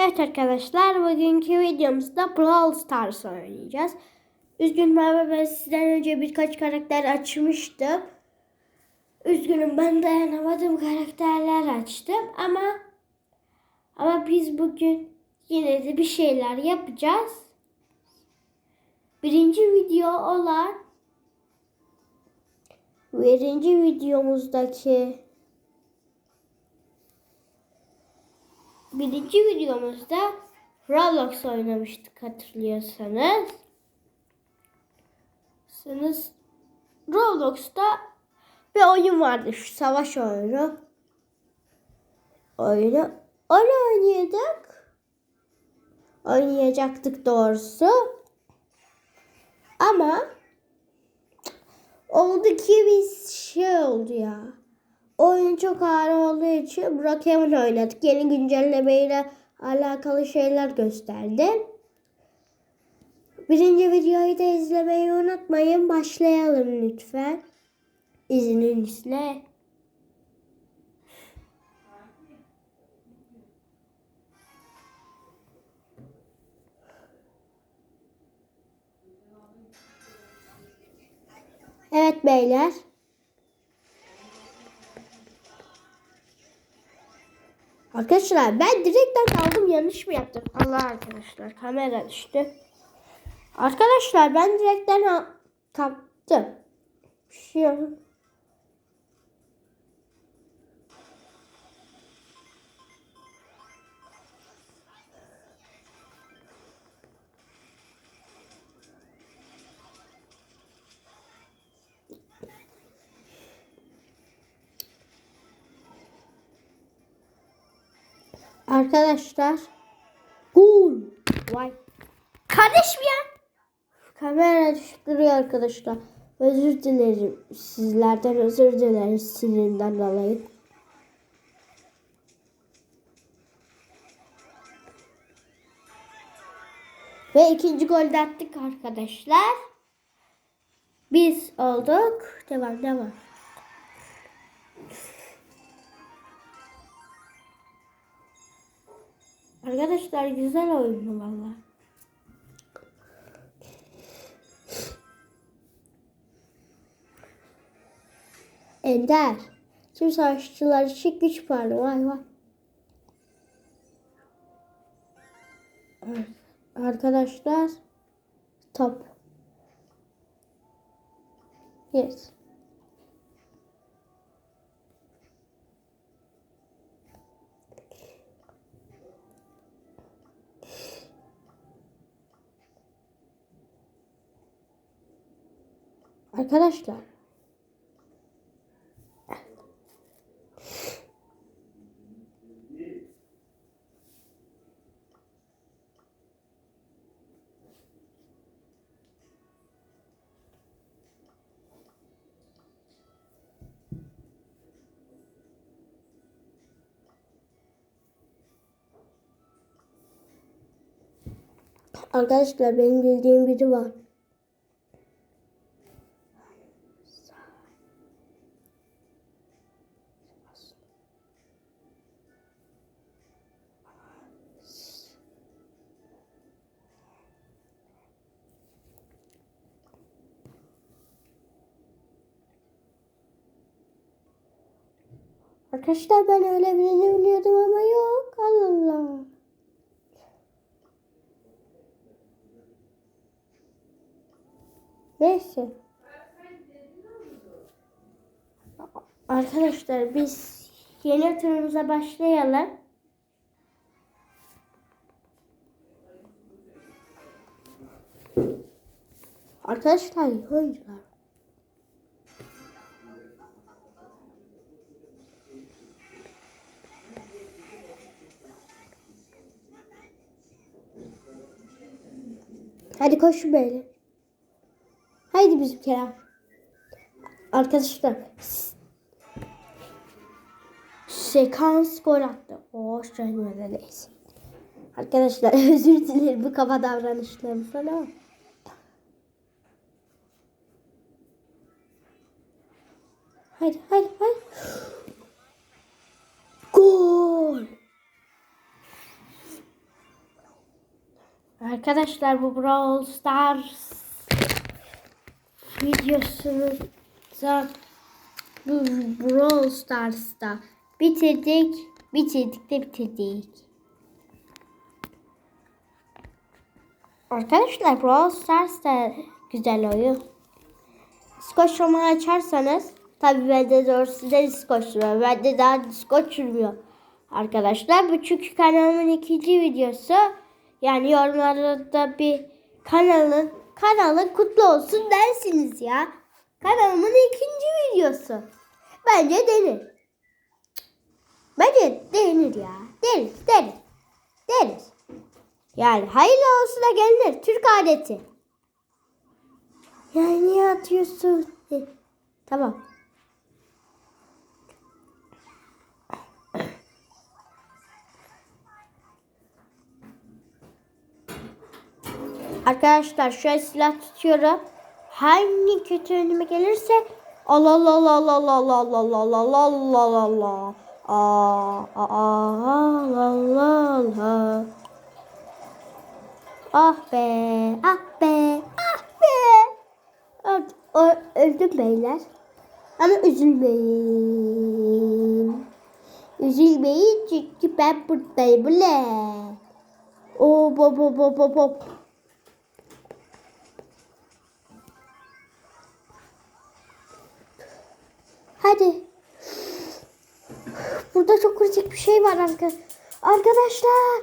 Evet arkadaşlar bugünkü videomuzda Brawl Stars oynayacağız. Üzgünüm ama ben sizden önce birkaç karakter açmıştım. Üzgünüm ben dayanamadığım karakterler açtım ama ama biz bugün yine de bir şeyler yapacağız. Birinci video olan birinci videomuzdaki birinci videomuzda Roblox oynamıştık hatırlıyorsanız. Sanız Roblox'ta bir oyun vardı şu savaş oyunu. Oyunu onu oynayacak. Oynayacaktık doğrusu. Ama oldu ki biz şey oldu ya. Oyun çok ağır olduğu için Brookhaven oynadık. Yeni güncellemeyle alakalı şeyler gösterdi. Birinci videoyu da izlemeyi unutmayın. Başlayalım lütfen. İzninizle. Evet beyler. Arkadaşlar ben direkten aldım yanlış mı yaptım? Allah arkadaşlar kamera düştü. Arkadaşlar ben direkten kaptım. Bir şey yok. Arkadaşlar. Gol. Vay. Kardeşim ya. Kamera duruyor arkadaşlar. Özür dilerim. Sizlerden özür dilerim sinirinden dolayı. Ve ikinci golü de attık arkadaşlar. Biz olduk. Devam devam. Arkadaşlar güzel oyun valla. Ender. Tüm savaşçılar için güç puanı. Vay vay. Arkadaşlar. Top. Yes. Arkadaşlar. Arkadaşlar benim bildiğim biri var. Arkadaşlar ben öyle birini biliyordum ama yok. Allah. Neyse. Arkadaşlar biz yeni turumuza başlayalım. Arkadaşlar oyuncular. Hadi koşun beyler. Haydi bizim Kerem. Arkadaşlar. Sekans gol attı. O söylemedeyiz. Arkadaşlar özür dilerim bu kaba davranışlarım falan. Haydi haydi haydi. Arkadaşlar bu Brawl Stars videosunu bu Brawl Stars'ta bitirdik. Bitirdik de bitirdik. Arkadaşlar Brawl Stars da güzel oyun. Romanı açarsanız tabi bende doğrusu da Discord sürüyor. Bende daha Discord sürmüyor. Arkadaşlar bu çünkü kanalımın ikinci videosu. Yani yorumlarda bir kanalın kanalın kutlu olsun dersiniz ya. Kanalımın ikinci videosu. Bence denir. Bence denir ya. Deriz deriz. Deriz. Yani hayırlı olsun da gelinir. Türk adeti. Ya niye atıyorsun? Tamam. Arkadaşlar şu silah tutuyorum. Hangi kötü önüme gelirse Allah Allah Allah Allah Allah Allah Allah Allah Allah Allah Allah Allah Aa, aa, Allah Allah Ah be, ah be, ah be. Öldüm, beyler. Ama üzülmeyin. Üzülmeyin çünkü ben buradayım bile. Oo, hop hop hop hop hop. Hadi. Burada çok kritik bir şey var arka. Arkadaşlar.